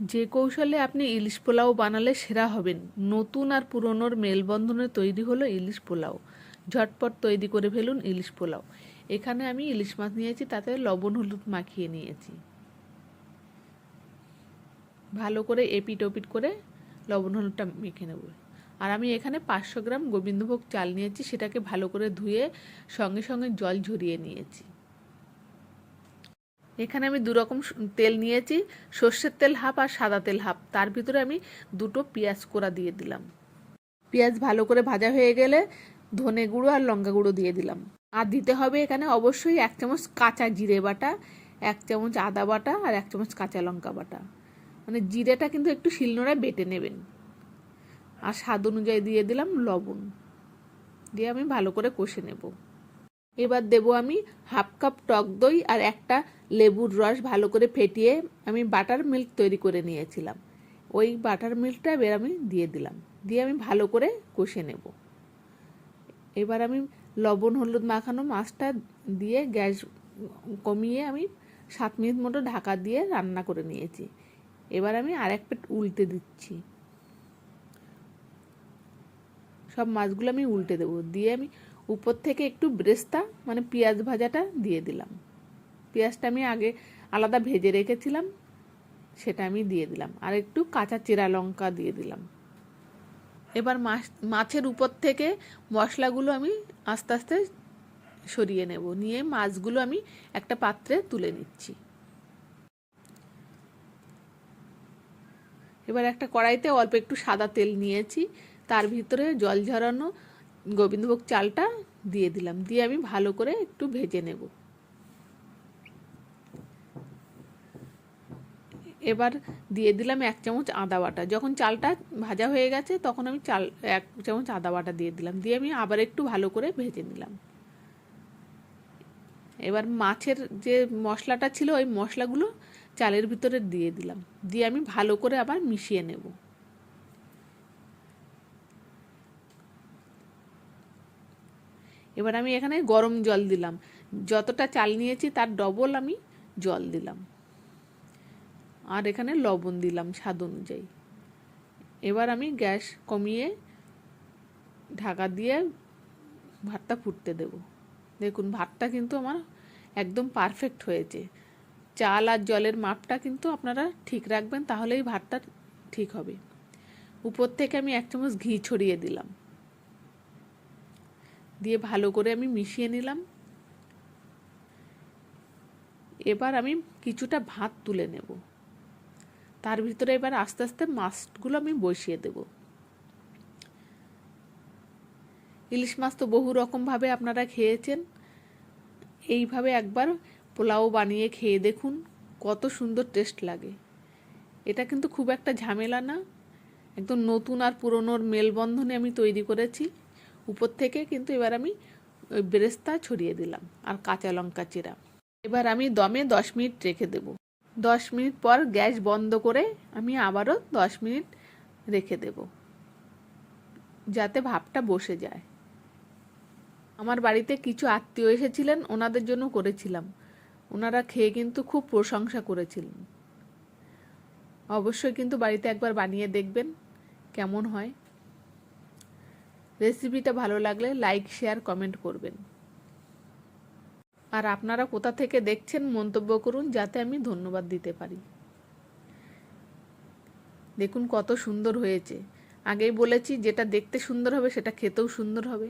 যে কৌশলে আপনি ইলিশ পোলাও বানালে সেরা হবেন। নতুন আর পুরনোর মেলবন্ধনে তৈরি হলো ইলিশ পোলাও। ঝটপট তৈরি করে ফেলুন ইলিশ পোলাও। এখানে আমি ইলিশ মাছ নিয়েছি, তাতে লবণ, হলুদ মাখিয়ে নিয়েছি। ভালো করে এপিট ওপিট করে লবণ, হলুদটা মেখে নেব। আর আমি এখানে পাঁচশো গ্রাম গোবিন্দভোগ চাল নিয়েছি, সেটাকে ভালো করে ধুয়ে সঙ্গে সঙ্গে জল ঝরিয়ে নিয়েছি। এখানে আমি দু রকম তেল নিয়েছি, সর্ষের তেল হাফ আর সাদা তেল হাফ। তার ভিতরে আমি দুটো পেঁয়াজ কোড়া দিয়ে দিলাম। পেঁয়াজ ভালো করে ভাজা হয়ে গেলে ধনে গুঁড়ো আর লঙ্কা গুঁড়ো দিয়ে দিলাম। আর দিতে হবে এখানে অবশ্যই এক চামচ কাঁচা জিরে বাটা, এক চামচ আদা বাটা আর এক চামচ কাঁচা লঙ্কা বাটা। মানে জিরেটা কিন্তু একটু শিলনোড়ায় বেটে নেবেন। আর স্বাদ অনুযায়ী দিয়ে দিলাম লবণ। দিয়ে আমি ভালো করে কষে নেব। এবার দেব আমি হাফ কাপ টক দই আর একটা লেবুর রস ভালো করে ফেটিয়ে আমি বাটার মিল্ক তৈরি করে নিয়েছিলাম। ওই বাটার মিল্কটা এবার আমি দিয়ে দিলাম। দিয়ে আমি ভালো করে কষে নেব। এবার আমি লবণ, হলুদ মাখানো মাছটা দিয়ে গ্যাস কমিয়ে আমি সাত মিনিট মতো ঢাকা দিয়ে রান্না করে নিয়েছি। এবার আমি আর এক প্লেট উল্টে দিচ্ছি। সব মাছগুলো আমি উল্টে দেবো। দিয়ে আমি উপর থেকে একটু ব্রেস্তা মানে পেঁয়াজ ভাজাটা দিয়ে দিলাম। পেঁয়াজটা আমি আগে আলাদা ভেজে রেখেছিলাম, সেটা আমি দিয়ে দিলাম। আর একটু কাঁচা চেরা লঙ্কা দিয়ে দিলাম। এবার মাছ, মাছের উপর থেকে মশলাগুলো আমি আস্তে আস্তে সরিয়ে নেব। নিয়ে মাছগুলো আমি একটা পাত্রে তুলে নিচ্ছি। এবার একটা কড়াইতে অল্প একটু সাদা তেল নিয়েছি। তার ভিতরে জল ঝরানো গোবিন্দভোগ চালটা দিয়ে দিলাম। দিয়ে আমি ভালো করে একটু ভেজে নেব। এবার দিয়ে দিলাম এক চামচ আদা বাটা। যখন চালটা ভাজা হয়ে গেছে, তখন আমি চাল, এক চামচ আদা বাটা দিয়ে দিলাম। দিয়ে আমি আবার একটু ভালো করে ভেজে নিলাম। এবার মাছের যে মশলাটা ছিল, ওই মশলাগুলো চালের ভিতরে দিয়ে দিলাম। দিয়ে আমি ভালো করে আবার মিশিয়ে নেব। এবার আমি এখানে গরম জল দিলাম। যতটা চাল নিয়েছি তার ডবল আমি জল দিলাম। আর এখানে লবণ দিলাম স্বাদ অনুযায়ী। এবার আমি গ্যাস কমিয়ে ঢাকা দিয়ে ভাতটা ফুটতে দেব। দেখুন, ভাতটা কিন্তু আমার একদম পারফেক্ট হয়েছে। চাল আর জলের মাপটা কিন্তু আপনারা ঠিক রাখবেন, তাহলেই ভাতটা ঠিক হবে। উপর থেকে আমি এক চামচ ঘি ছড়িয়ে দিলাম। দিয়ে ভালো করে আমি মিশিয়ে নিলাম। এবার আমি কিছুটা ভাত তুলে নেব। তার ভিতরে এবার আস্তে আস্তে মাছগুলো আমি বসিয়ে দেব। ইলিশ মাছ তো বহু রকমভাবে আপনারা খেয়েছেন। এইভাবে একবার পোলাও বানিয়ে খেয়ে দেখুন, কত সুন্দর টেস্ট লাগে। এটা কিন্তু খুব একটা ঝামেলা না। একদম নতুন আর পুরনোর মেলবন্ধনে আমি তৈরি করেছি। উপর থেকে কিন্তু এবার আমি ওই বেরেস্তা ছড়িয়ে দিলাম আর কাঁচা লঙ্কা চিরা। এবার আমি দমে দশ মিনিট রেখে দেব। দশ মিনিট পর গ্যাস বন্ধ করে আমি আবারও দশ মিনিট রেখে দেব। যাতে ভাপটা বসে যায়। আমার বাড়িতে কিছু আত্মীয় এসেছিলেন, ওনাদের জন্য করেছিলাম। ওনারা খেয়ে কিন্তু খুব প্রশংসা করেছিলেন। অবশ্যই কিন্তু বাড়িতে একবার বানিয়ে দেখবেন, কেমন হয়। রেসিপিটা ভালো লাগলে লাইক শেয়ার কমেন্ট করবেন। আর আপনারা কোথা থেকে দেখছেন মন্তব্য করুন যাতে আমি ধন্যবাদ দিতে পারি। দেখুন কত সুন্দর হয়েছে। আগেই বলেছি, যেটা দেখতে সুন্দর হবে সেটা খেতেও সুন্দর হবে।